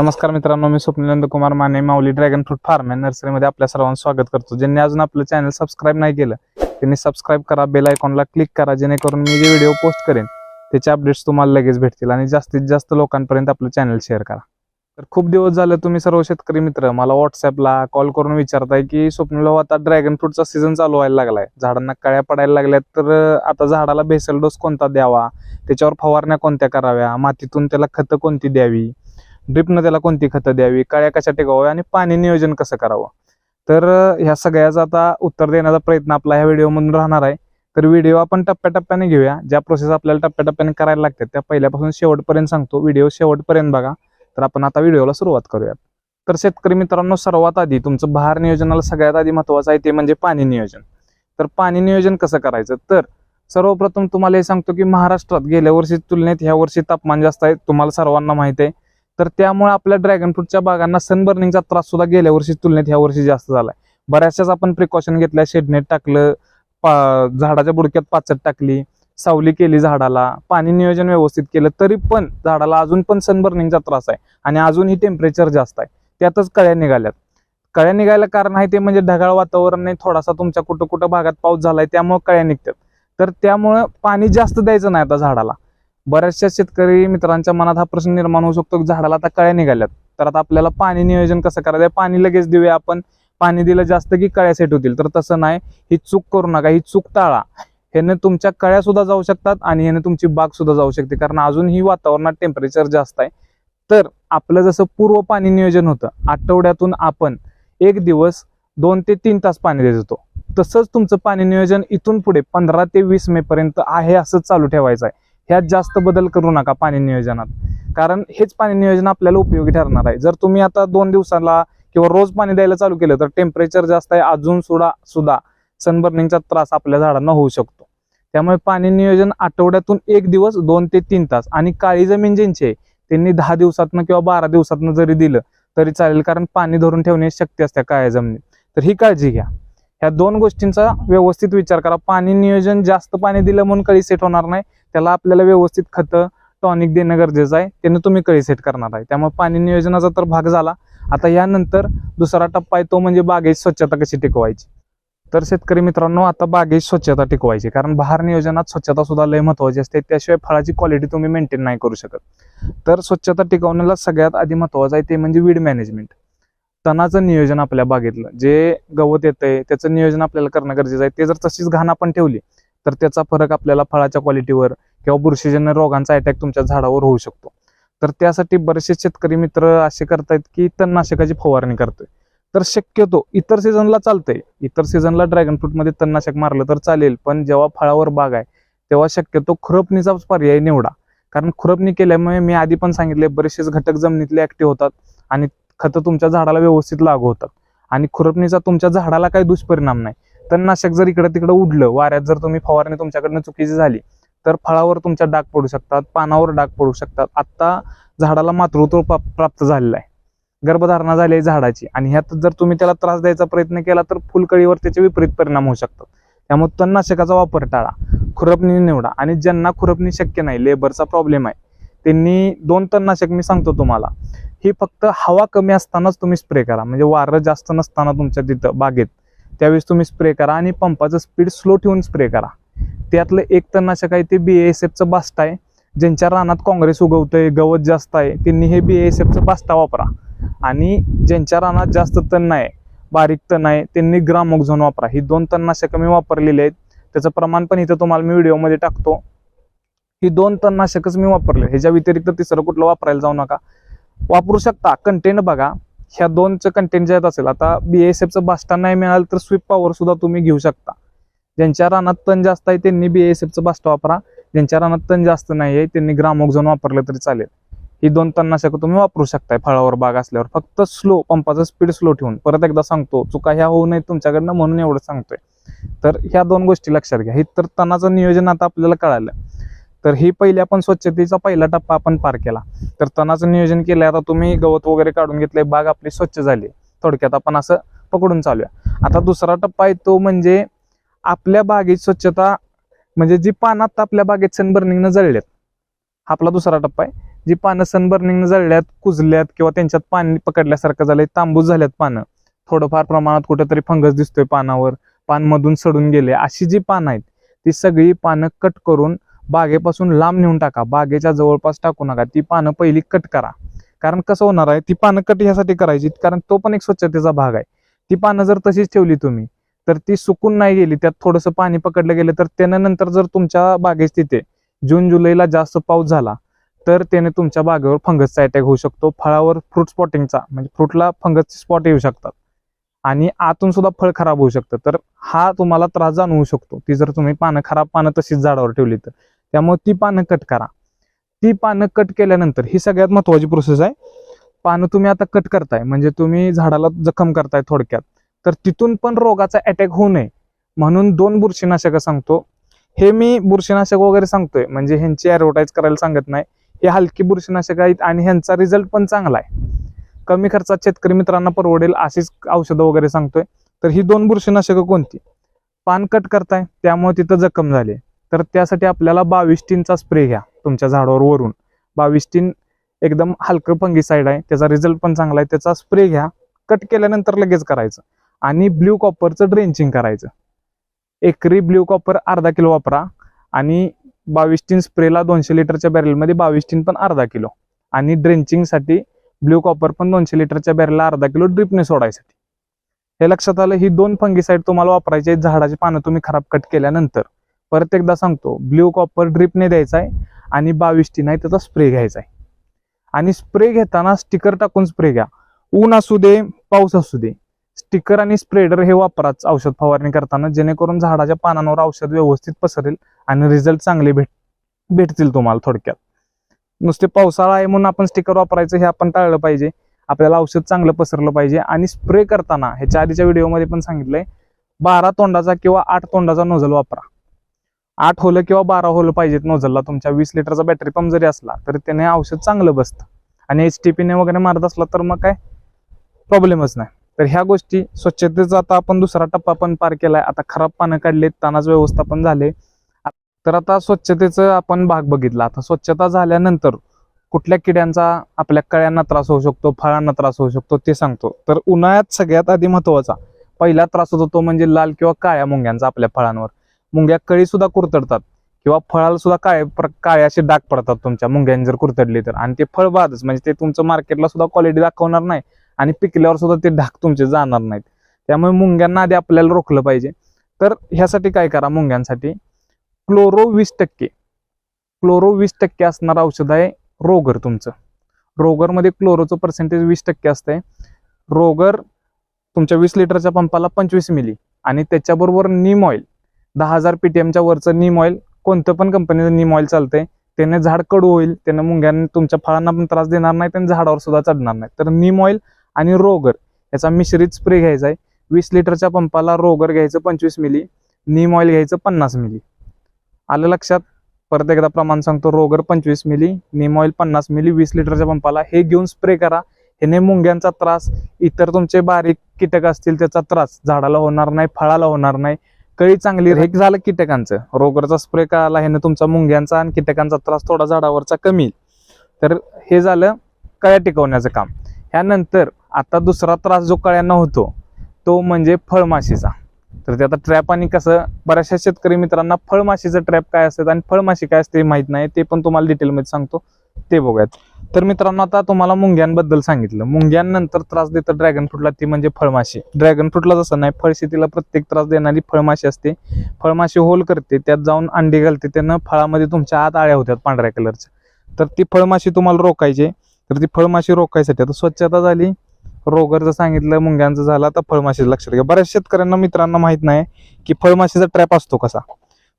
नमस्कार मित्रांनो मी स्वप्निलंद Kumar Mane Mauli dragon fruit farm नर्सरीमध्ये आपल्या सर्वांचं स्वागत करतो. ज्यांनी अजून आपलं चॅनल सबस्क्राईब नाही केलं त्यांनी सबस्क्राईब करा बेल आयकॉनला क्लिक करा जेणेकरून मी जे व्हिडिओ पोस्ट करेन त्याचे अपडेट्स तुम्हाला लगेच भेटतील आणि जास्तीत जास्त लोकांपर्यंत आपलं चॅनल शेअर करा. तर खूप दिवस झालं तुम्ही सर्व शेतकरी मित्र मला व्हॉट्सअपला कॉल करून विचारताय की स्वप्नील आता ड्रॅगन फ्रूटचा सीझन चालू व्हायला लागलाय. झाडांना कळ्या पडायला लागल्यात तर आता झाडाला भेसल डोस कोणता द्यावा? त्याच्यावर फवारण्या कोणत्या कराव्या? मातीतून त्याला खतं कोणती द्यावी? ड्रिपनं त्याला कोणती खतं द्यावी काळ्या कशा टिकाव्या आणि पाणी नियोजन कसं करावं? तर ह्या सगळ्याचं आता उत्तर देण्याचा प्रयत्न आपला ह्या व्हिडिओमधून राहणार आहे. तर व्हिडिओ आपण टप्प्याटप्प्याने घेऊया. ज्या प्रोसेस आपल्याला टप्प्याटप्प्याने करायला लागतात त्या पहिल्यापासून शेवटपर्यंत सांगतो. व्हिडिओ शेवटपर्यंत बघा. तर आपण आता व्हिडिओला सुरुवात करूयात. तर शेतकरी मित्रांनो सर्वात आधी तुमचं भार नियोजनाला सगळ्यात आधी महत्वाचं आहे ते म्हणजे पाणी नियोजन. तर पाणी नियोजन कसं करायचं? तर सर्वप्रथम तुम्हाला हे सांगतो की महाराष्ट्रात गेल्या वर्षी तुलनेत ह्या वर्षी तापमान जास्त आहे. तुम्हाला सर्वांना माहिती आहे. तर त्यामुळे आपल्या ड्रॅगन फ्रूटच्या बागांना सनबर्निंगचा त्रास सुद्धा गेल्या वर्षी तुलनेत ह्या वर्षी जास्त झालाय. बऱ्याचशाच आपण प्रिकॉशन घेतल्या शेडनेट टाकलं पा झाडाच्या बुडक्यात पाचट टाकली सावली केली झाडाला पाणी नियोजन व्यवस्थित केलं तरी पण झाडाला अजून पण सनबर्निंगचा त्रास आहे आणि अजूनही टेम्परेचर जास्त आहे. त्यातच कळ्या निघाल्यात. कळ्या निघायला कारण आहे ते म्हणजे ढगाळ वातावरण नाही थोडासा तुमच्या कुठं कुठं भागात पाऊस झालाय त्यामुळे कळ्या निघतात. तर त्यामुळं पाणी जास्त द्यायचं नाही आता झाडाला. बऱ्याचशा शेतकरी मित्रांच्या मनात हा प्रश्न निर्माण होऊ शकतो की झाडाला आता कळ्या निघाल्यात. तर आता आपल्याला पाणी नियोजन कसं करायचं? पाणी लगेच देऊया आपण. पाणी दिलं जास्त की कळ्या सेट होतील. तर तसं नाही. ही चूक करू नका. ही चूक टाळा. ह्याने तुमच्या कळ्या सुद्धा जाऊ शकतात आणि ह्याने तुमची बाग सुद्धा जाऊ शकते. कारण अजूनही वातावरणात टेम्परेचर जास्त आहे. तर आपलं जसं पूर्व पाणी नियोजन होतं आठवड्यातून आपण एक दिवस दोन ते तीन तास पाणी देत होतो. तसंच तुमचं पाणी नियोजन इथून पुढे पंधरा ते वीस मे पर्यंत आहे असं चालू ठेवायचं आहे. ह्यात जास्त बदल करू नका पाणी नियोजनात. कारण हेच पाणी नियोजन आपल्याला उपयोगी ठरणार आहे. जर तुम्ही आता दोन दिवसाला किंवा रोज पाणी द्यायला चालू केलं तर टेम्परेचर जास्त आहे अजून सुद्धा सुद्धा सनबर्निंगचा त्रास आपल्या झाडांना होऊ शकतो. त्यामुळे पाणी नियोजन आठवड्यातून एक दिवस दोन ते तीन तास. आणि काळी जमीन ज्यांची आहे त्यांनी दहा दिवसातनं किंवा बारा दिवसातनं जरी दिलं तरी चालेल. कारण पाणी धरून ठेवणे शक्य असते काळ्या जमिनीत. तर ही काळजी घ्या. ह्या दोन गोष्टींचा व्यवस्थित विचार करा. पाणी नियोजन जास्त पाणी दिलं म्हणून कळी सेट होणार नाही. त्याला आपल्याला व्यवस्थित खतं टॉनिक देणं गरजेचं आहे. त्यानं तुम्ही कळी सेट करणार आहे. त्यामुळे पाणी नियोजनाचा तर भाग झाला. आता यानंतर दुसरा टप्पा आहे तो म्हणजे बागेची स्वच्छता कशी टिकवायची? तर शेतकरी मित्रांनो आता बागेची स्वच्छता टिकवायची. कारण बहार नियोजनात स्वच्छता सुद्धा लय महत्वाची असते. त्याशिवाय फळाची क्वालिटी तुम्ही मेंटेन नाही करू शकत. तर स्वच्छता टिकवण्याला सगळ्यात आधी महत्वाचं आहे ते म्हणजे वीड मॅनेजमेंट तणाचं नियोजन आपल्या बागेतलं. जे गवत येतंय त्याचं नियोजन आपल्याला करणं गरजेचं आहे. ते जर तशीच घाण आपण ठेवली तर त्याचा फरक आपल्याला फळाच्या क्वालिटीवर किंवा बुरशीजन्य रोगांचा अटॅक तुमच्या झाडावर होऊ शकतो. तर त्यासाठी बरेचसे शेतकरी मित्र असे करतायत की तणनाशकाची फवारणी करतोय. तर शक्यतो इतर सीझनला चालतंय. इतर सीझनला ड्रॅगन फ्रूटमध्ये तणनाशक मारलं तर चालेल पण जेव्हा फळावर बाग आहे तेव्हा शक्यतो खुरपणीचाच पर्याय निवडा. कारण खुरपणी केल्यामुळे मी आधी पण सांगितले बरेचसेच घटक जमिनीतले ऍक्टिव्ह होतात आणि खतं तुमच्या झाडाला व्यवस्थित लागू होतात. आणि खुरपणीचा तुमच्या झाडाला काही दुष्परिणाम नाही. तणनाशक जर इकडं तिकडे उडलं वाऱ्यात जर तुम्ही फवारणी तुमच्याकडनं चुकीची झाली तर फळावर तुमच्या डाग पडू शकतात पानावर डाग पडू शकतात. आत्ता झाडाला मातृत्व प्राप्त झालेला आहे. गर्भधारणा झाली आहे झाडाची आणि ह्यात जर तुम्ही त्याला त्रास द्यायचा प्रयत्न केला तर फुलकळीवर त्याचे विपरीत परिणाम होऊ शकतात. त्यामुळे तणनाशकाचा वापर टाळा खुरपणी निवडा आणि ज्यांना खुरपणी शक्य नाही लेबरचा प्रॉब्लेम आहे त्यांनी दोन तणनाशक मी सांगतो तुम्हाला. ही फक्त हवा कमी असतानाच तुम्ही स्प्रे करा. म्हणजे वारं जास्त नसताना तुमच्या तिथं बागेत. त्यावेळेस तुम्ही स्प्रे करा आणि पंपाचं स्पीड स्लो ठेवून स्प्रे करा. त्यातलं एक तणनाशक आहे ते बी एस एफचं बास्ट आहे ज्यांच्या रानात काँग्रेस उगवतंय गवत जास्त आहे त्यांनी हे बी एस एफचं बास्टा वापरा. आणि ज्यांच्या रानात जास्त तण नाही बारीक तण आहे त्यांनी ग्रामोक्झोन वापरा. ही दोन तणनाशकं मी वापरलेली आहेत. त्याचं प्रमाण पण इथं तुम्हाला मी व्हिडिओमध्ये टाकतो. ही दोन तणनाशकच मी वापरले ह्याच्या व्यतिरिक्त तिसरं कुठलं वापरायला जाऊ नका. वापरू शकता. कंटेंट बघा. ह्या दोनचं कंटेंट जे असेल आता बी एस एफचं बास्टा नाही मिळालं तर स्वीप पॉवर सुद्धा तुम्ही घेऊ शकता. ज्यांच्या रानात तण जास्त आहे त्यांनी बी एस एफचं बास्टा वापरा. ज्यांच्या रानात तण जास्त नाही आहे त्यांनी ग्रामोक्झोन वापरलं तरी चालेल. ही दोन तणनाशक तुम्ही वापरू शकताय फळावर बाग असल्यावर. फक्त स्लो पंपाचं स्पीड स्लो ठेवून. परत एकदा सांगतो चुका ह्या होऊ नयेत तुमच्याकडनं म्हणून एवढं सांगतोय. तर ह्या दोन गोष्टी लक्षात घ्या. हे तर तणाचं नियोजन आता आपल्याला कळालं. तर ही पहिली आपण स्वच्छतेचा पहिला टप्पा आपण पार केला. तर तणाचं नियोजन केलंय. आता तुम्ही गवत वगैरे काढून घेतलंय. बाग आपली स्वच्छ झाली. थोडक्यात आपण असं पकडून चालूया. आता दुसरा टप्पा आहे तो म्हणजे आपल्या बागेत स्वच्छता म्हणजे जी पानात आपल्या बागेत सनबर्निंगनं जळल्यात. हा आपला दुसरा टप्पा आहे. जी पानं सनबर्निंगनं जळल्यात कुजल्यात किंवा त्यांच्यात पाणी पकडल्यासारखं झालंय तांबूस झाल्यात पानं. थोडंफार प्रमाणात कुठेतरी फंगस दिसतोय पानावर. पानमधून सडून गेले अशी जी पानं आहेत ती सगळी पानं कट करून बागेपासून लांब नेऊन टाका. बागेच्या जवळपास टाकू नका. ती पानं पहिली कट करा. कारण कसं होणार आहे? ती पानं कट ह्यासाठी करायची कारण तो पण एक स्वच्छतेचा भाग आहे. ती पानं जर तशीच ठेवली तुम्ही तर ती सुकून नाही गेली त्यात थोडंसं पाणी पकडलं गेलं तर त्यानंतर नंतर जर तुमच्या बागेत तिथे जून जुलैला जास्त पाऊस झाला तर त्याने तुमच्या बागेवर फंगसचा अटॅक होऊ शकतो. फळावर फ्रूट स्पॉटिंगचा म्हणजे फ्रूटला फंगसचे स्पॉट येऊ शकतात. आणि आतून सुद्धा फळ खराब होऊ शकतं. तर हा तुम्हाला त्रास जाणवू शकतो. ती जर तुम्ही पानं खराब पानं तशीच झाडावर ठेवली तर. त्यामुळे ती पानं कट करा. ती पानं कट केल्यानंतर ही सगळ्यात महत्वाची प्रोसेस आहे. पानं तुम्ही आता कट करताय म्हणजे तुम्ही झाडाला जखम करताय थोडक्यात तर तिथून पण रोगाचा अटॅक होऊ नये. म्हणून दोन बुरशीनाशक सांगतो. हे मी बुरशीनाशक वगैरे सांगतोय म्हणजे ह्यांची ॲडव्हर्टाईज करायला सांगत नाही. हे हलकी बुरशीनाशक आहेत आणि ह्यांचा रिझल्ट पण चांगला आहे. कमी खर्चात शेतकरी मित्रांना परवडेल अशीच औषधं वगैरे सांगतोय. तर ही दोन बुरशीनाशकं कोणती? पान कट करताय त्यामुळे तिथं जखम झाली तर त्यासाठी आपल्याला बावीस टीनचा स्प्रे घ्या तुमच्या झाडावर वरून. बावीस टीन एकदम हलकं फंगीसाईड आहे त्याचा रिझल्ट पण चांगला आहे. त्याचा स्प्रे घ्या कट केल्यानंतर लगेच करायचं. आणि ब्ल्यू कॉपरचं ड्रेंचिंग करायचं. एकरी ब्ल्यू कॉपर अर्धा किलो वापरा आणि बावीस टीन स्प्रेला दोनशे लिटरच्या बॅरेलमध्ये बावीस टीन पण अर्धा किलो. आणि ड्रेंचिंगसाठी ब्ल्यू कॉपर पण दोनशे लिटरच्या बॅरेलला अर्धा किलो ड्रिपने सोडायसाठी. हे लक्षात आलं ही दोन फंगीसाईड तुम्हाला वापरायचे आहेत. झाडाची पानं तुम्ही खराब कट केल्यानंतर. परत एकदा सांगतो ब्ल्यू कॉपर ड्रिपने द्यायचा आहे आणि बावीस टी नाही त्याचा स्प्रे घ्यायचा आहे. आणि स्प्रे घेताना स्टिकर टाकून स्प्रे घ्या. ऊन असू दे पाऊस असू दे स्टिकर आणि स्प्रेडर हे वापराच औषध फवारणी करताना जेणेकरून झाडाच्या पानांवर औषध व्यवस्थित पसरेल आणि रिझल्ट चांगले भेट भेटतील तुम्हाला थोडक्यात. नुसते पावसाळा आहे म्हणून आपण स्टिकर वापरायचं हे आपण टाळलं पाहिजे. आपल्याला औषध चांगलं पसरलं पाहिजे आणि स्प्रे करताना ह्याच्या आधीच्या व्हिडिओमध्ये पण सांगितलंय बारा तोंडाचा किंवा आठ तोंडाचा नोझल वापरा. आठ होलं किंवा बारा होलं पाहिजेत नोझलला. तुमच्या वीस लिटरचा बॅटरी पंप जरी असला तरी त्याने औषध चांगलं बसतं. आणि एच टी पीने वगैरे मारत असला तर मग काय? प्रॉब्लेमच नाही. तर ह्या गोष्टी स्वच्छतेचा आता आपण दुसरा टप्पा पण पार केलाय. आता खराब पानं काढलेत तानाच व्यवस्थापन झाले. तर आता स्वच्छतेचं आपण भाग बघितला. आता स्वच्छता झाल्यानंतर कुठल्या किड्यांचा आपल्या कळ्यांना त्रास होऊ शकतो फळांना त्रास होऊ शकतो ते सांगतो. तर उन्हाळ्यात सगळ्यात आधी महत्त्वाचा पहिला त्रास होतो तो म्हणजे लाल किंवा काळ्या मुंग्यांचा आपल्या फळांवर. मुंग्या कळी सुद्धा कुरतडतात. किंवा फळाला सुद्धा काळे काळे असे डाग पडतात तुमच्या मुंग्यांनी जर कुरतडली तर. आणि ते फळ बादच म्हणजे ते तुमचं मार्केटला सुद्धा क्वालिटी दाखवणार नाही आणि पिकल्यावर सुद्धा ते डाग तुमचे जाणार नाहीत. त्यामुळे मुंग्यांना आधी आपल्याला रोखलं पाहिजे. तर ह्यासाठी काय करा मुंग्यांसाठी? क्लोरो वीस टक्के. क्लोरो वीस टक्के असणार औषध आहे रोगर तुमचं. रोगरमध्ये क्लोरोचं पर्सेंटेज वीस टक्के असतंय. रोगर तुमच्या वीस लिटरच्या पंपाला पंचवीस मिली आणि त्याच्याबरोबर नीम ऑइल दहा हजार पीटीएमच्या वरचं नीम ऑइल कोणतं पण कंपनीचं नीम ऑइल चालतंय त्याने झाड कडू होईल त्याने मुंग्यांनी तुमच्या फळांना पण त्रास देणार नाही आणि झाडावर सुद्धा चढणार नाही. तर नीम ऑइल आणि रोगर याचा मिश्रित स्प्रे घ्यायचा आहे. वीस लिटरच्या पंपाला रोगर घ्यायचं पंचवीस मिली नीम ऑइल घ्यायचं पन्नास मिली. आलं लक्षात? परत एकदा प्रमाण सांगतो रोगर पंचवीस मिली नीम ऑइल पन्नास मिली वीस लिटरच्या पंपाला हे घेऊन स्प्रे करा. ह्याने मुंग्यांचा त्रास इतर तुमचे बारीक कीटक असतील त्याचा त्रास झाडाला होणार नाही फळाला होणार नाही. कळी चांगली रेक झालं कीटकांचं. रोगरचा स्प्रे करायला ह्यानं तुमचा मुंग्यांचा आणि कीटकांचा त्रास थोडा झाडावरचा कमी. तर हे झालं कळ्या टिकवण्याचं काम. ह्यानंतर आता दुसरा त्रास जो कळ्यांना होतो तो म्हणजे फळमाशीचा. तर ते आता ट्रॅप आणि कसं बऱ्याचशा शेतकरी मित्रांना फळमाशीचं ट्रॅप काय असतात आणि फळमाशी काय असते माहीत नाही ते पण तुम्हाला डिटेलमध्ये सांगतो. ते बघूयात. तर मित्रांनो आता तुम्हाला मुंग्यांबद्दल सांगितलं. मुंग्यांनंतर त्रास देतं ड्रॅगन फ्रूटला ती म्हणजे फळमाशी. ड्रॅगन फ्रूटला जसं नाही फळशेतीला प्रत्येक त्रास देणारी फळमाशी असते. फळमाशी होल करते त्यात जाऊन अंडी घालते त्यानं फळामध्ये तुमच्या आत आळ्या होत्यात पांढऱ्या कलरच्या तर ती फळमाशी तुम्हाला रोखायची तर ती फळमाशी रोखायसाठी आता स्वच्छता झाली. रोगरचं सांगितलं मुंग्यांचं झालं आता फळमाशीचं लक्षात घ्या. बऱ्याच शेतकऱ्यांना मित्रांना माहीत नाही की फळमाशीचा ट्रॅप असतो कसा.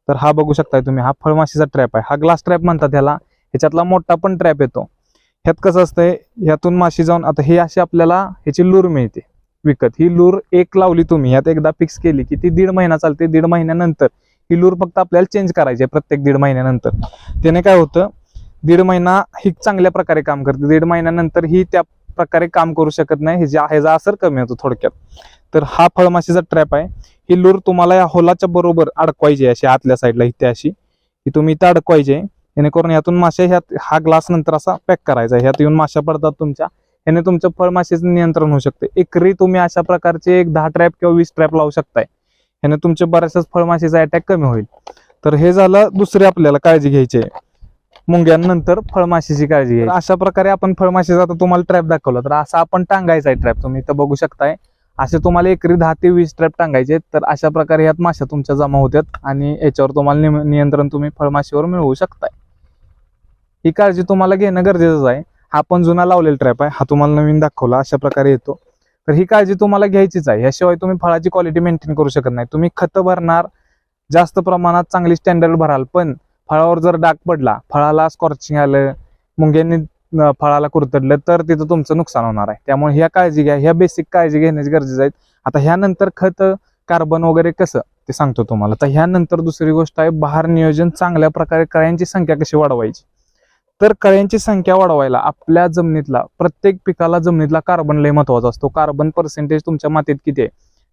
तर हा बघू शकताय तुम्ही हा फळमाशीचा ट्रॅप आहे. हा ग्लास ट्रॅप म्हणतात त्याला ह्याच्यातला मोठा पण ट्रॅप येतो. ह्यात कसं असतंय ह्यातून माशी जाऊन आता हे अशी आपल्याला ह्याची लूर मिळते विकत. ही लूर एक लावली तुम्ही यात एकदा फिक्स केली की ती दीड महिना चालते. दीड महिन्यानंतर ही लूर फक्त आपल्याला चेंज करायची आहे प्रत्येक दीड महिन्यानंतर. त्याने काय होतं दीड महिना ही चांगल्या प्रकारे काम करते. दीड महिन्यानंतर ही त्या प्रकारे काम करू शकत नाही. हे ह्याचा असर कमी होतो थोडक्यात. तर हा फळमाशीचा ट्रॅप आहे. ही लूर तुम्हाला या होलाच्या बरोबर अडकवायची आहे अशी आतल्या साईडला इथे अशी. ही तुम्ही इथं अडकवायची. आहे जेणेकरून यातून मासे ह्यात हा ग्लास नंतर असा पॅक करायचा. ह्यात येऊन माशा पडतात तुमच्या. ह्याने तुमचं फळमाशीचं नियंत्रण होऊ शकते. एकरी तुम्ही अशा प्रकारचे एक दहा ट्रॅप किंवा वीस ट्रॅप लावू शकताय. ह्याने तुमचे बऱ्याचशाच फळमाशीचा अटॅक कमी होईल. तर हे झालं दुसरी आपल्याला काळजी घ्यायची. आहे मुंग्यांनंतर फळमाशीची काळजी घ्यायची. अशा प्रकारे आपण फळमाशीचा आता तुम्हाला ट्रॅप दाखवला. तर असा आपण टांगायचा आहे ट्रॅप तुम्ही इथं बघू शकताय. असे तुम्हाला एकरी दहा ते वीस ट्रॅप टांगायचे तर अशा प्रकारे ह्यात माशा तुमच्या जमा होत्यात आणि याच्यावर तुम्हाला नियंत्रण तुम्ही फळमाशीवर मिळवू शकताय. ही काळजी तुम्हाला घेणं गरजेचंच आहे. हा पण जुना लावलेला ट्रॅप आहे. हा तुम्हाला नवीन दाखवला अशा प्रकारे येतो. तर ही काळजी तुम्हाला घ्यायचीच आहे. याशिवाय तुम्ही फळाची क्वालिटी मेंटेन करू शकत नाही. तुम्ही खतं भरणार जास्त प्रमाणात चांगली स्टँडर्ड भराल पण फळावर जर डाग पडला फळाला स्कॉर्चिंग आलं मुंग्यांनी फळाला कुरतडलं तर तिथं तुमचं नुकसान होणार आहे. त्यामुळे ह्या काळजी घ्या. ह्या बेसिक काळजी घेण्याची गरजेचं आहे. आता ह्यानंतर खत कार्बन वगैरे कसं? ते सांगतो तुम्हाला. तर ह्यानंतर दुसरी गोष्ट आहे बहार नियोजन चांगल्या प्रकारे कळ्यांची संख्या कशी वाढवायची? तर कळ्यांची संख्या वाढवायला आपल्या जमिनीतला प्रत्येक पिकाला जमिनीतला कार्बन लय महत्त्वाचा असतो. कार्बन पर्सेंटेज तुमच्या मातीत किती आहे?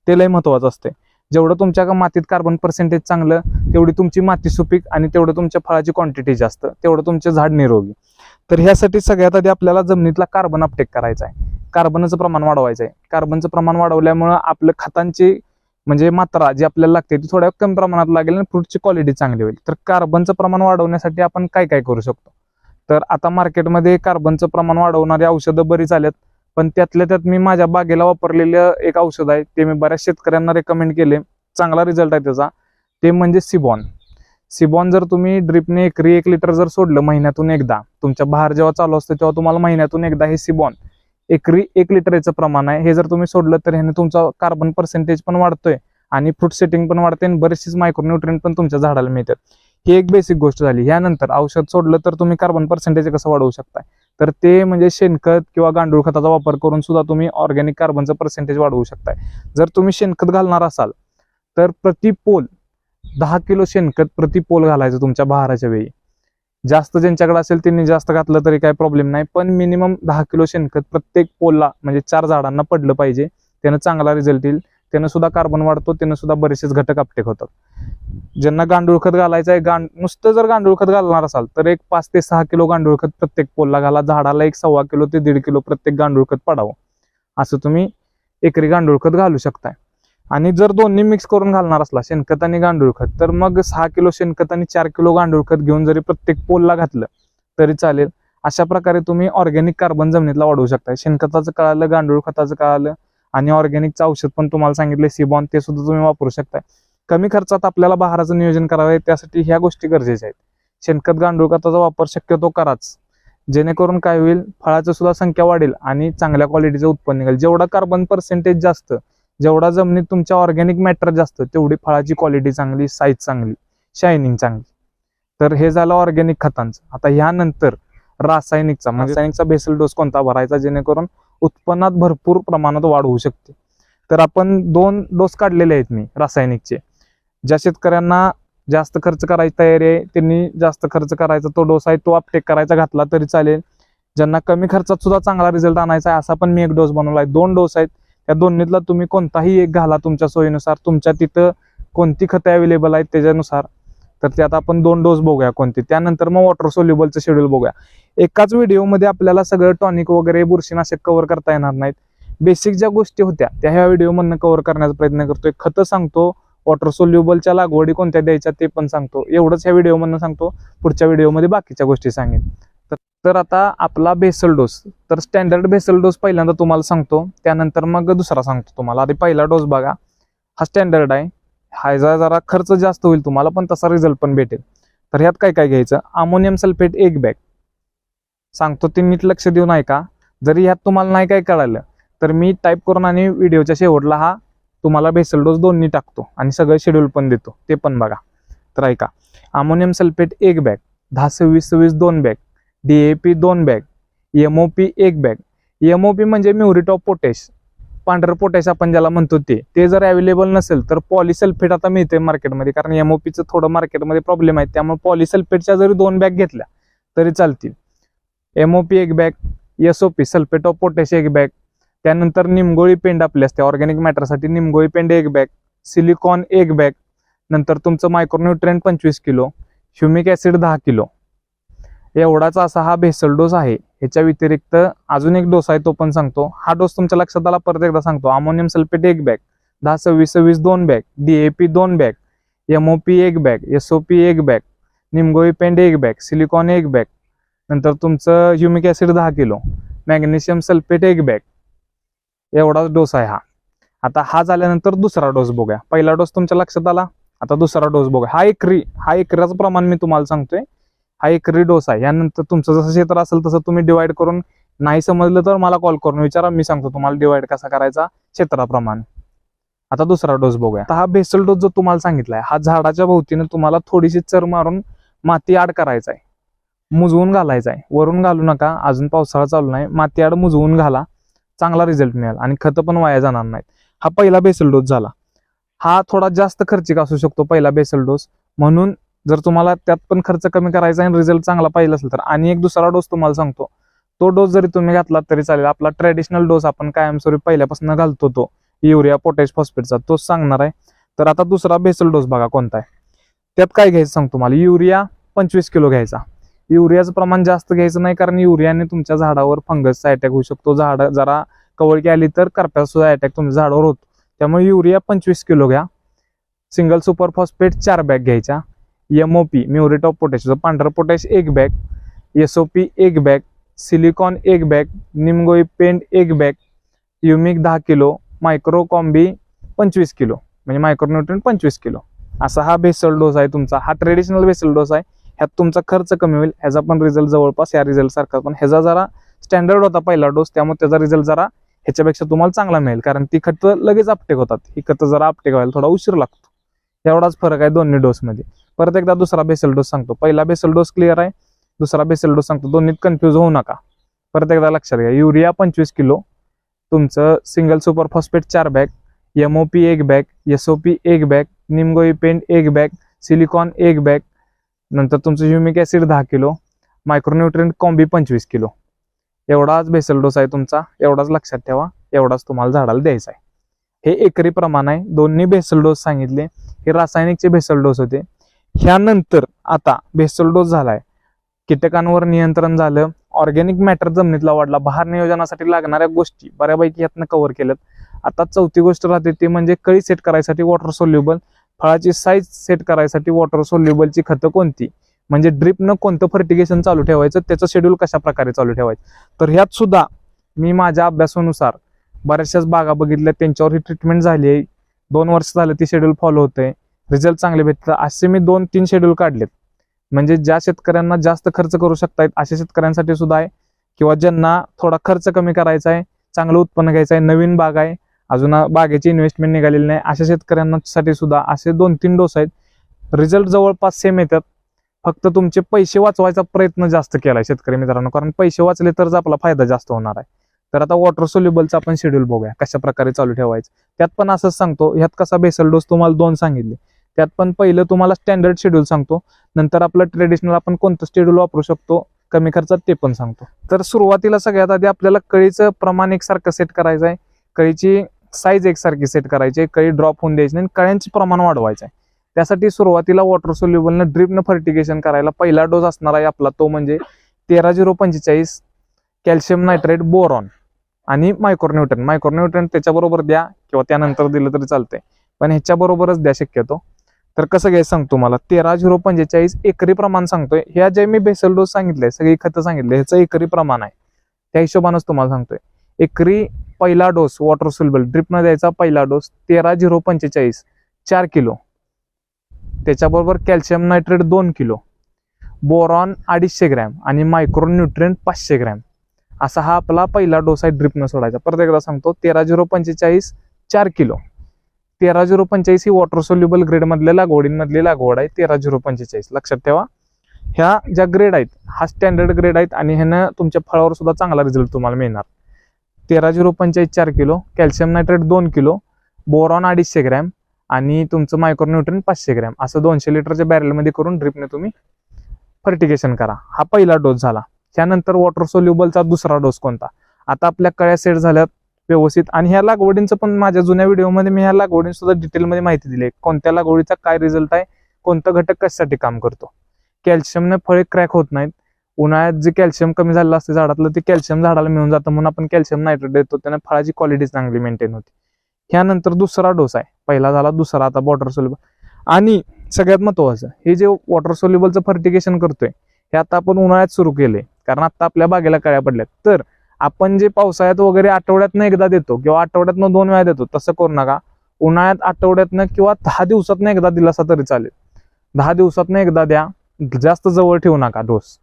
ते लय महत्वाचं असते जेवढं तुमच्या मातीत कार्बन पर्सेंटेज चांगलं तेवढी तुमची माती सुपीक आणि तेवढं तुमच्या फळाची क्वांटिटी जास्त तेवढं तुमचे झाड निरोगी. तर ह्यासाठी सगळ्यात आधी आपल्याला जमिनीतला कार्बन अपटेक करायचा आहे. कार्बनचं प्रमाण वाढवायचं आहे. कार्बनचं प्रमाण वाढवल्यामुळं आपलं खतांची म्हणजे मात्रा जी आपल्याला लागते ती थोड्या कमी प्रमाणात लागेल आणि फ्रूटची क्वालिटी चांगली होईल. तर कार्बनचं प्रमाण वाढवण्यासाठी आपण काय काय करू शकतो? तर आता मार्केटमध्ये कार्बनचं प्रमाण वाढवणारी औषधं बरीच आल्यात पण त्यातल्या त्यात मी माझ्या बागेला वापरलेलं एक औषध आहे ते मी बऱ्याच शेतकऱ्यांना रेकमेंड केले. चांगला रिझल्ट आहे त्याचा. ते म्हणजे सिबॉन सिबॉन जर तुम्ही ड्रिपने एकरी एक लिटर जर सोडलं महिन्यातून एकदा तुमच्या बाहेर जेव्हा चालू असतं तेव्हा तुम्हाला महिन्यातून एकदा हे सिबॉन एकरी एक लिटर याचं प्रमाण आहे. हे जर तुम्ही सोडलं तर ह्याने तुमचा कार्बन पर्सेंटेज पण वाढतोय आणि फ्रूट सेटिंग पण वाढते आणि बरेचशीच मायक्रोन्युट्रिएंट पण तुमच्या झाडाला मिळतात. ही एक बेसिक गोष्ट झाली. ह्यानंतर औषध सोडलं तर तुम्ही कार्बन पर्सेंटेज कसं वाढवू शकताय? तर ते म्हणजे शेणखत किंवा गांडूळ खताचा वापर करून सुद्धा तुम्ही ऑर्गॅनिक कार्बनचं पर्सेंटेज वाढवू शकताय. जर तुम्ही शेणखत घालणार असाल तर प्रति पोल दहा किलो शेणखत प्रति पोल घालायचं तुमच्या बहाराच्या वेळी. जास्त ज्यांच्याकडे असेल त्यांनी जास्त घातलं तरी काही प्रॉब्लेम नाही पण मिनिमम दहा किलो शेणखत प्रत्येक पोलला म्हणजे चार झाडांना पडलं पाहिजे. त्यानं चांगला रिझल्ट येईल. त्यानं सुद्धा कार्बन वाढतो त्यानं सुद्धा बरेचसेच घटक अपटेक होतात. ज्यांना गांडूळ खत घालायचं आहे गांड नुसतं जर गांडूळ खत घालणार असाल तर एक पाच ते सहा किलो गांडूळ खत प्रत्येक पोलला घाला झाडाला एक सव्वा किलो ते दीड किलो प्रत्येक गांडूळ खत पडावं. असं तुम्ही एकरी गांडूळ खत घालू शकताय. आणि जर दोन्ही मिक्स करून घालणार असला शेणखत आणि गांडूळ खत तर मग सहा किलो शेणखत आणि चार किलो गांडूळ खत घेऊन जरी प्रत्येक पोलला घातलं तरी चालेल. अशा प्रकारे तुम्ही ऑर्गॅनिक कार्बन जमिनीतला वाढवू शकता शेणखताचं कळालं गांडूळ खताचं कळालं आणि ऑर्गॅनिकचं औषध पण तुम्हाला सांगितले सिबॉन ते सुद्धा तुम्ही वापरू शकताय. कमी खर्चात आपल्याला बहाराचं नियोजन करावं आहे त्यासाठी ह्या गोष्टी गरजेच्या आहेत. शेणखत गांडूळ खताचा वापर शक्यतो कराच. जेणेकरून काय होईल फळाचं सुद्धा संख्या वाढेल आणि चांगल्या क्वालिटीचं उत्पन्न निघेल. जेवढा कार्बन पर्सेंटेज जास्त जेवढा जमिनीत तुमच्या ऑर्गॅनिक मॅटर जास्त तेवढी फळाची क्वालिटी चांगली साईज चांगली शायनिंग चांगली. तर हे झालं ऑर्गॅनिक खतांचं. आता ह्यानंतर रासायनिकचा म्हणजे रासायनिकचा बेसल डोस कोणता भरायचा? जेणेकरून उत्पन्नात भरपूर प्रमाणात वाढ होऊ शकते. तर आपण दोन डोस काढलेले आहेत मी रासायनिकचे. ज्या शेतकऱ्यांना जास्त खर्च करायची तयारी आहे त्यांनी जास्त खर्च करायचा तो डोस आहे तो अपटेक करायचा घातला तरी चालेल. ज्यांना कमी खर्चात सुद्धा चांगला रिझल्ट आणायचा आहे असा पण मी एक डोस बनवला आहे. दोन डोस आहेत. त्या दोन्हीतला तुम्ही कोणताही एक घाला तुमच्या सोयीनुसार. तुमच्या तिथं कोणती खतं अवेलेबल आहेत त्याच्यानुसार. तर ते आता आपण दोन डोस बघूया कोणते. त्यानंतर मग वॉटर सोल्युबलचं शेड्यूल बघूया. एकाच व्हिडिओमध्ये आपल्याला सगळं टॉनिक वगैरे बुरशीनाशक कव्हर करता येणार नाहीत. बेसिक ज्या गोष्टी होत्या त्या ह्या व्हिडिओमधनं कव्हर करण्याचा प्रयत्न करतोय. खतं सांगतो वॉटर सोल्युबलच्या लागवडी कोणत्या द्यायच्या ते पण सांगतो. एवढंच ह्या व्हिडिओमधनं सांगतो पुढच्या व्हिडिओमध्ये बाकीच्या गोष्टी सांगेन. तर तर आता आपला बेसल डोस तर स्टँडर्ड बेसल डोस पहिल्यांदा तुम्हाला सांगतो त्यानंतर मग दुसरा सांगतो तुम्हाला. आधी पहिला डोस बघा. हा स्टँडर्ड आहे. ह्याचा जरा खर्च जास्त होईल तुम्हाला पण तसा रिझल्ट पण भेटेल. तर ह्यात काय काय घ्यायचं? अमोनियम सल्फेट एक बॅग सांगतो ते नीट लक्ष देऊन ऐका. जरी ह्यात तुम्हाला नाही काय कळालं तर मी टाईप करून आणि व्हिडिओच्या शेवटला हा तुम्हाला बेसल डोस दोन्ही टाकतो आणि सगळं शेड्यूल पण देतो. ते पण बघा. तर ऐका. अमोनियम सल्फेट एक बॅग दहा सव्वीस सव्वीस दोन बॅग डी ए पी दोन बॅग एम ओ पी एक बॅग एमओपी म्हणजे म्युरिट ऑफ पोटॅश. पांढरं पोटॅश आपण ज्याला म्हणतो ते. ते जर अवेलेबल नसेल तर पॉलिसल्फेट आता मिळते मार्केटमध्ये कारण एमओपीचं थोडं मार्केटमध्ये प्रॉब्लेम आहे. त्यामुळे पॉलिसल्फेटच्या जरी दोन बॅग घेतल्या तरी चालतील. एमओपी एक bag SOP sulphate of potash एक बॅग त्यानंतर निमगोळी पेंड आपली असते. ऑर्गॅनिक मॅटरसाठी निमगोळी पेंड एक बॅग सिलिकॉन एक बॅग नंतर तुमचं मायक्रोन्युट्रेंट पंचवीस किलो ह्युमिक ॲसिड दहा किलो. एवढाच असा हा भेसल डोस आहे. ह्याच्या व्यतिरिक्त अजून एक डोस आहे तो पण सांगतो. हा डोस तुमच्या लक्षात आला परत एकदा सांगतो. अमोनियम सल्फेट एक बॅग दहा सव्वीस सव्वीस दोन बॅग डीएपी दोन बॅग एमओपी एक बॅग एसओपी एक बॅग निमगोई पेंड एक बॅग सिलिकॉन एक बॅग नंतर तुमचं ह्युमिक ॲसिड दहा किलो मॅग्नेशियम सल्फेट एक बॅग एवढाच डोस आहे हा. आता हा झाल्यानंतर दुसरा डोस बघूया. पहिला डोस तुमच्या लक्षात आला? आता दुसरा डोस बघूया. हा एकरी हा एकराचं प्रमाण मी तुम्हाला सांगतोय. हा एकरी डोस आहे. यानंतर तुमचं जसं क्षेत्र असेल तसं तुम्ही डिवाइड करून नाही समजलं तर मला कॉल करून विचारा. मी सांगतो तुम्हाला डिवाइड कसा करायचा क्षेत्राप्रमाणे. आता दुसरा डोस बघूया. आता हा बेसल डोस जो तुम्हाला सांगितलाय हा झाडाच्या भोवतीने तुम्हाला थोडीशी चर मारून माती आड करायचा आहे. मुजवून घालायचा आहे. वरून घालू नका. अजून पावसाळा चालू नाही. माती आड मुजवून घाला. चांगला रिझल्ट मिळेल. आणि खतं पण वाया जाणार नाहीत. हा पहिला बेसल डोस झाला. हा थोडा जास्त खर्चिक असू शकतो पहिला बेसल डोस म्हणून जर तुम्हाला त्यात पण खर्च कमी करायचा आणि रिझल्ट चांगला पाहिजे असेल तर. आणि एक दुसरा डोस तुम्हाला सांगतो. तो डोस जरी तुम्ही घातला तरी चालेल. आपला ट्रॅडिशनल डोस आपण कायमस्वरूपी पहिल्यापासून घालतो तो. युरिया पोटॅश फॉस्फेटचा तोच सांगणार आहे. तर आता दुसरा बेसल डोस बघा कोणता आहे. त्यात काय घ्यायचं सांगतो तुम्हाला. युरिया पंचवीस किलो घ्यायचा. युरियाचं प्रमाण जास्त घ्यायचं नाही कारण युरियाने तुमच्या झाडावर फंगसचा अटॅक होऊ शकतो. झाड जरा कवळकी आली तर करप्याचा सुद्धा अटॅक तुमच्या झाडावर होतो. त्यामुळे युरिया पंचवीस किलो घ्या. सिंगल सुपर फॉस्फेट चार बॅग घ्यायच्या. एमओपी म्युरेट ऑफ पोटॅश पांढरा पोटॅश एक बॅग एसओपी एक बॅग सिलिकॉन एक बॅग निमगोई पेंट एक बॅग युमिक दहा किलो मायक्रो कॉम्बी पंचवीस किलो. म्हणजे मायक्रोन्युट्रिन पंचवीस किलो. असा हा बेसल डोस आहे तुमचा. हा ट्रेडिशनल बेसल डोस आहे. ह्यात तुमचा खर्च कमी होईल. ह्याचा पण रिझल्ट जवळपास या रिझल्ट सारखा. पण ह्याचा जरा स्टँडर्ड होता पहिला डोस त्यामुळे त्याचा रिझल्ट जरा ह्याच्यापेक्षा तुम्हाला चांगला मिळेल. कारण ती खतं लगेच आपटेक होतात. ही खतं जरा आपटेक व्हायला थोडा उशीर लागतो. एवढाच फरक आहे दोन्ही डोसमध्ये परत एकदा दुसरा बेसल डोस सांगतो. पहिला बेसल डोस क्लिअर आहे दुसरा बेसल डोस सांगतो. दोन्हीत कन्फ्यूज होऊ नका. परत एकदा लक्षात घ्या. युरिया पंचवीस किलो तुमचं सिंगल सुपर फॉस्फेट चार बॅग एमओपी एक बॅग पी एक बॅग निमगोई पेंट एक बॅग सिलिकॉन एक बॅग नंतर तुमचं ह्युमिक ॲसिड दहा किलो मायक्रोन्युट्रिएंट कॉम्बी पंचवीस किलो. एवढाच बेसल डोस आहे तुमचा. एवढाच लक्षात ठेवा. एवढाच तुम्हाला झाडाला द्यायचा आहे. हे एकरी प्रमाण आहे. दोन्ही बेसल डोस सांगितले. हे रासायनिकचे बेसल डोस होते. ह्यानंतर आता भेसल डोस झालाय. कीटकांवर नियंत्रण झालं. ऑर्गॅनिक मॅटर जमिनीतला वाढला. भार नियोजनासाठी लागणाऱ्या गोष्टी बऱ्यापैकी यातनं कव्हर केल्यात. आता चौथी गोष्ट राहते ती म्हणजे कळी सेट करायसाठी वॉटर सोल्युबल फळाची साईज सेट करायसाठी वॉटर सोल्युबलची खतं कोणती? म्हणजे ड्रिपनं कोणतं फर्टिगेशन चालू ठेवायचं? त्याचं शेड्यूल कशा प्रकारे चालू ठेवायचं? तर ह्यात सुद्धा मी माझ्या अभ्यासानुसार बऱ्याचशाच बागा बघितल्या. त्यांच्यावर ही ट्रीटमेंट झाली आहे. दोन वर्ष झालं ती शेड्यूल फॉलो होते रिझल्ट चांगले भेटतात. असे मी दोन तीन शेड्यूल काढलेत. म्हणजे ज्या शेतकऱ्यांना जास्त खर्च करू शकतायत अशा शेतकऱ्यांसाठी सुद्धा आहे. किंवा ज्यांना थोडा खर्च कमी करायचा आहे चांगलं उत्पन्न घ्यायचं आहे नवीन बाग आहे अजून बागेची इन्व्हेस्टमेंट निघालेली नाही अशा शेतकऱ्यांना साठी सुद्धा असे दोन तीन डोस आहेत. रिझल्ट जवळपास सेम येतात. फक्त तुमचे पैसे वाचवायचा प्रयत्न जास्त केलाय शेतकरी मित्रांनो कारण पैसे वाचले तरच आपला फायदा जास्त होणार आहे. तर आता वॉटर सोल्युबलचा आपण शेड्यूल बघूया कशा प्रकारे चालू ठेवायचं. त्यात पण असंच सांगतो ह्यात कसा बेसल डोस तुम्हाला दोन सांगितले. त्यात पण पहिलं तुम्हाला स्टँडर्ड शेड्यूल सांगतो. नंतर आपलं ट्रेडिशनल आपण कोणतं शेड्यूल वापरू शकतो कमी खर्चात ते पण सांगतो. तर सुरुवातीला सगळ्यात आधी आपल्याला कळीचं प्रमाण एकसारखं सेट करायचं आहे. कळीची साईज एकसारखी सेट करायची आहे. कळी ड्रॉप होऊन द्यायची नाही आणि कळ्यांचं प्रमाण वाढवायचं आहे. त्यासाठी सुरुवातीला वॉटर सोल्युबलनं ड्रिपनं फर्टिगेशन करायला पहिला डोस असणार आहे आपला तो म्हणजे तेरा झिरो पंचेचाळीस कॅल्शियम नायट्रेट बोरॉन आणि मायक्रोन्युट्रन मायक्रोन्युट्रन त्याच्याबरोबर द्या किंवा त्यानंतर दिलं तरी चालतंय. पण ह्याच्याबरोबरच द्या शक्यतो. तर कसं घ्यायचं सांगतो मला तेरा झिरो पंचेचाळीस एकरी प्रमाण सांगतोय. ह्या जे मी बेसल डोस सांगितले सगळी खतं सांगितले ह्याचं एकरी प्रमाण आहे. त्या हिशोबानंच तुम्हाला सांगतोय. एकरी पहिला डोस वॉटर सुलबल ड्रिपनं द्यायचा पहिला डोस तेरा झिरो पंचेचाळीस चार किलो. त्याच्याबरोबर कॅल्शियम नायट्रेट दोन किलो. बोरॉन अडीचशे ग्रॅम आणि मायक्रो न्यूट्रिएंट पाचशे ग्रॅम. असा हा आपला पहिला डोस आहे ड्रिपनं सोडायचा. परत एकदा सांगतो तेरा झिरो पंचेचाळीस चार किलो. तेरा झिरो पंचेचाळीस ही वॉटर सोल्युबल ग्रेडमधल्या लागवडींमधली लागवड आहे. तेरा झिरो पंचेचाळीस. लक्षात ठेवा. ह्या ज्या ग्रेड आहेत हा स्टँडर्ड ग्रेड आहेत आणि ह्यानं तुमच्या फळावर सुद्धा चांगला रिझल्ट तुम्हाला मिळणार. तेरा झिरो पंचेचाळीस चार किलो कॅल्शियम नायट्रेट दोन किलो बोरॉन अडीचशे ग्रॅम आणि तुमचं मायक्रोन्युट्रिन पाचशे ग्रॅम. असं दोनशे लिटरच्या बॅरलमध्ये करून ड्रिपने तुम्ही फर्टिकेशन करा. हा पहिला डोस झाला. त्यानंतर वॉटर सोल्युबलचा दुसरा डोस कोणता? आता आपल्या कळ्या सेट झाल्यात. व्यवस्थित. आणि ह्या लागवडींचं पण माझ्या जुन्या व्हिडिओमध्ये मी ह्या लागवडी सुद्धा डिटेलमध्ये माहिती दिली आहे. कोणत्या लागवडीचा काय रिझल्ट आहे कोणता घटक कशासाठी काम करतो. कॅल्शियमने फळे क्रॅक होत नाहीत. उन्हाळ्यात जे कॅल्शियम कमी झालेलं असतं झाडातलं ते कॅल्शियम झाडाला मिळून जातं. म्हणून आपण कॅल्शियम नायट्रेट देतो. त्याने फळाची क्वालिटी चांगली मेंटेन होते. ह्यानंतर दुसरा डोस आहे. पहिला झाला दुसरा आता वॉटर सोल्युबल आणि सगळ्यात महत्वाचं हे जे वॉटर सोल्युबलचं फर्टिगेशन करतोय हे आता आपण उन्हाळ्यात सुरू केले कारण आता आपल्या बागेला कळ्या पडल्यात. तर आपण जे पावसाळ्यात वगैरे आठवड्यातनं एकदा देतो किंवा आठवड्यातनं दोन वेळा देतो तसं करू नका. उन्हाळ्यात आठवड्यातनं किंवा दहा दिवसातनं एकदा दिलासा तरी चालेल. दहा दिवसातनं एकदा द्या जास्त जवळ ठेवू नका डोस.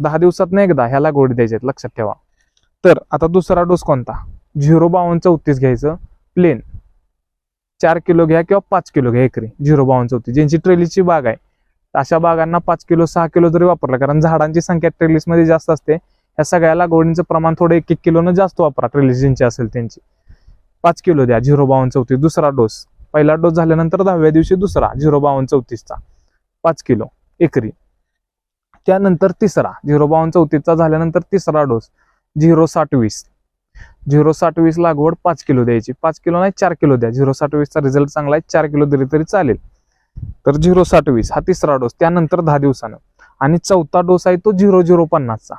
दहा दिवसातनं एकदा ह्याला गोडी द्यायचे लक्षात ठेवा. तर आता दुसरा डोस कोणता? झिरो बावन्न चौतीस घ्यायचं प्लेन. चार किलो घ्या किंवा पाच किलो घ्या एकरी झिरो बावन्न चौतीस. ज्यांची ट्रेलीची बाग आहे अशा बागांना पाच किलो सहा किलो जरी वापरला कारण झाडांची संख्या ट्रेलिसमध्ये जास्त असते ह्या सगळ्या लागवडींचं प्रमाण थोडं एक एक किलोनं जास्त वापरा. ट्रेलिस असेल त्यांची. पाच किलो द्या झिरो बावन्न चौतीस दुसरा डोस पहिला डोस झाल्यानंतर दहाव्या दिवशी दुसरा झिरो बावन्न चौतीसचा. पाच किलो एकरी. त्यानंतर तिसरा झिरो बावन्न चौतीसचा झाल्यानंतर तिसरा डोस झिरो साठ वीस. झिरो साठ वीस लागवड पाच किलो द्यायची. पाच किलो नाही चार किलो द्या. झिरो साठ वीसचा रिझल्ट चांगला आहे चार किलो दिली तरी चालेल. तर झिरो साठ वीस हा तिसरा डोस त्यानंतर दहा दिवसानं. आणि चौथा डोस आहे तो झिरो झिरो पन्नासचा.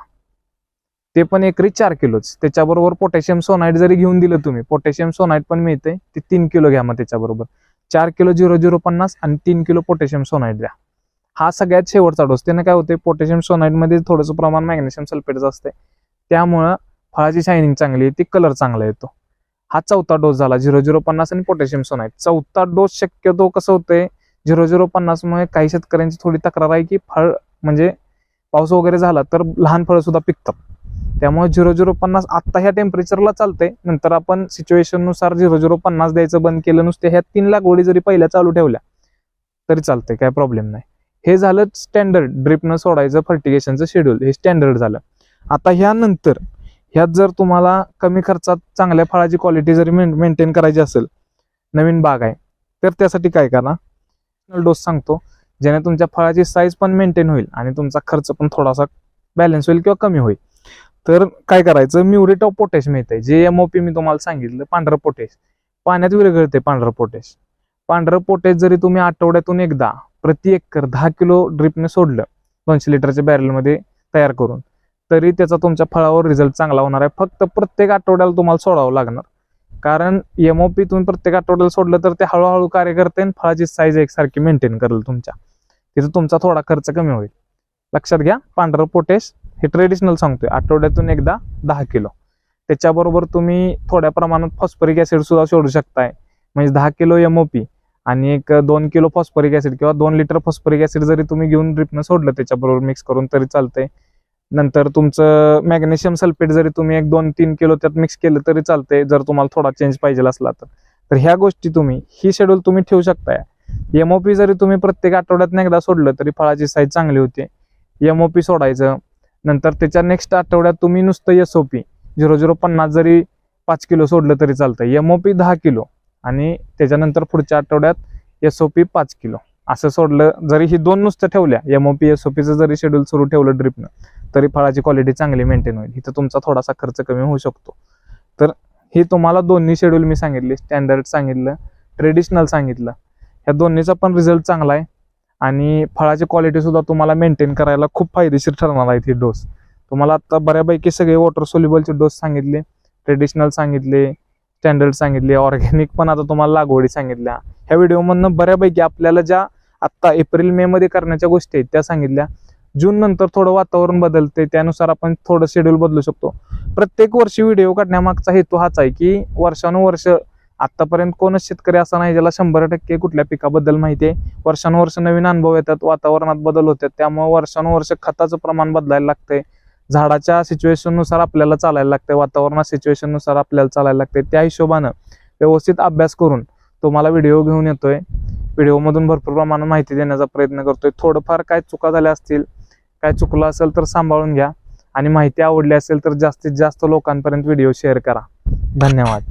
ते पण एकरी चार किलोच. त्याच्याबरोबर पोटॅशियम सोनाईट जरी घेऊन दिलं तुम्ही पोटॅशियम सोनाईट पण मिळते ते तीन किलो घ्या मग त्याच्याबरोबर. चार किलो झिरो झिरो पन्नास आणि तीन किलो पोटॅशियम सोनाईट द्या. हा सगळ्यात शेवटचा डोस त्यानं काय होते पोटॅशियम सोनाईटमध्ये थोडंसं प्रमाण मॅग्नेशियम सल्फेटचं असते त्यामुळं फळाची शायनिंग चांगली येते कलर चांगला येतो. हा चौथा डोस झाला झिरो झिरो पन्नास आणि पोटॅशियम सोनाईट चौथा डोस शक्यतो कसं होतंय झिरो झिरो पन्नास मुळे काही शेतकऱ्यांची थोडी तक्रार आहे की फळ म्हणजे पाऊस वगैरे झाला तर लहान फळं सुद्धा पिकतात. त्यामुळे झिरो झिरो पन्नास आत्ता ह्या टेम्परेचरला चालतंय. नंतर आपण सिच्युएशननुसार झिरो झिरो पन्नास द्यायचं बंद केलं नुसते ह्या तीन लागवडी जरी पहिल्या चालू ठेवल्या तरी चालतंय काय प्रॉब्लेम नाही. हे झालं स्टँडर्ड ड्रिपनं सोडायचं फर्टिगेशनचं शेड्यूल हे स्टँडर्ड झालं. आता ह्यानंतर ह्यात जर तुम्हाला कमी खर्चात चांगल्या फळाची क्वालिटी जरी मेंटेन करायची असेल नवीन बाग आहे तर त्यासाठी काय करा? डोस सांगतो ज्याने तुमच्या फळाची साईज पण मेंटेन होईल आणि तुमचा खर्च पण थोडासा बॅलन्स होईल किंवा कमी होईल. तर काय करायचं? म्युरेट ऑफ पोटॅश मिळतंय. जे एमओपी मी तुम्हाला सांगितलं पांढरं पोटॅश पाण्यात विरघळते पांढरं पोटॅश पांढरं पोटॅश जरी तुम्ही आठवड्यातून एकदा प्रति एकर दहा किलो ड्रिपने सोडलं दोनशे लिटरच्या बॅरलमध्ये तयार करून तरी त्याचा तुमच्या फळावर रिझल्ट चांगला होणार आहे. फक्त प्रत्येक आठवड्याला तुम्हाला सोडावं लागणार. कारण एमओपी तुम्ही प्रत्येक आठवड्याला सोडलं तर ते हळूहळू कार्य करते आणि फळाची साईज एकसारखी मेंटेन करेल तुमच्या. तिथं तुमचा थोडा खर्च कमी होईल. लक्षात घ्या पांढरं पोटॅश हे ट्रेडिशनल सांगतोय. आठवड्यातून एकदा दहा किलो. त्याच्याबरोबर तुम्ही थोड्या प्रमाणात फॉस्फरिक ऍसिड सुद्धा सोडू शकताय. म्हणजे दहा किलो एमओपी आणि एक दोन किलो फॉस्फरिक ऍसिड किंवा दोन लिटर फॉस्फरिक ऍसिड जरी तुम्ही घेऊन ड्रिपनं सोडलं त्याच्याबरोबर मिक्स करून तरी चालतंय. नंतर तुमचं मॅग्नेशियम सल्फेट जरी तुम्ही एक दोन तीन किलो त्यात मिक्स केलं तरी चालतंय जर तुम्हाला थोडा चेंज पाहिजे असला तर. तर ह्या गोष्टी तुम्ही ही शेड्यूल तुम्ही ठेवू शकताय. एमओपी जरी तुम्ही प्रत्येक आठवड्यात एकदा सोडलं तरी फळाची साईज चांगली होते. एमओपी सोडायचं नंतर त्याच्या नेक्स्ट आठवड्यात तुम्ही नुसतं S O P zero zero पन्नास जरी पाच किलो सोडलं तरी चालतं एम ओ पी दहा किलो आणि त्याच्यानंतर पुढच्या आठवड्यात एस ओ पी पाच किलो. असं सोडलं जरी ही दोन नुसतं ठेवल्या M O P S O पीचं जरी शेड्यूल सुरू ठेवलं ड्रिपनं तरी फळाची क्वालिटी चांगली मेंटेन होईल. इथं तुमचा थोडासा खर्च कमी होऊ शकतो. तर हे तुम्हाला दोन्ही शेड्यूल मी सांगितले स्टँडर्ड सांगितलं ट्रेडिशनल सांगितलं. ह्या दोन्हीचा पण रिझल्ट चांगला आहे. आणि फळाची क्वालिटी सुद्धा तुम्हाला मेंटेन करायला खूप फायदेशीर ठरणार आहे ही डोस तुम्हाला आता बऱ्यापैकी सगळे वॉटर सोल्युबलचे डोस सांगितले ट्रेडिशनल सांगितले स्टँडर्ड सांगितले ऑर्गॅनिक पण आता तुम्हाला लागवडी सांगितल्या. ह्या व्हिडिओमधनं बऱ्यापैकी आपल्याला ज्या आत्ता एप्रिल मे मध्ये करण्याच्या गोष्टी आहेत त्या सांगितल्या. जून नंतर थोडं वातावरण बदलते त्यानुसार आपण थोडं शेड्यूल बदलू शकतो. प्रत्येक वर्षी व्हिडिओ काढण्यामागचा हेतू हाच आहे की वर्षानुवर्ष आतापर्यंत कोणच शेतकरी असा नाही ज्याला शंभर टक्के कुठल्या पिकाबद्दल माहिती आहे. वर्षानुवर्ष नवीन अनुभव येतात वातावरणात बदल होतात. त्यामुळे वर्षानुवर्ष खताचं प्रमाण बदलायला लागतंय. झाडाच्या सिच्युएशननुसार आपल्याला चालायला लागतंय. वातावरणा सिच्युएशननुसार आपल्याला चालायला लागतंय. त्या हिशोबानं व्यवस्थित अभ्यास करून तुम्हाला व्हिडिओ घेऊन येतोय. व्हिडिओमधून भरपूर प्रमाणात माहिती देण्याचा प्रयत्न करतोय. थोडंफार काय चुका झाल्या असतील काय चुकलं असेल तर सांभाळून घ्या. आणि माहिती आवडली असेल तर जास्तीत जास्त लोकांपर्यंत व्हिडिओ शेअर करा. धन्यवाद.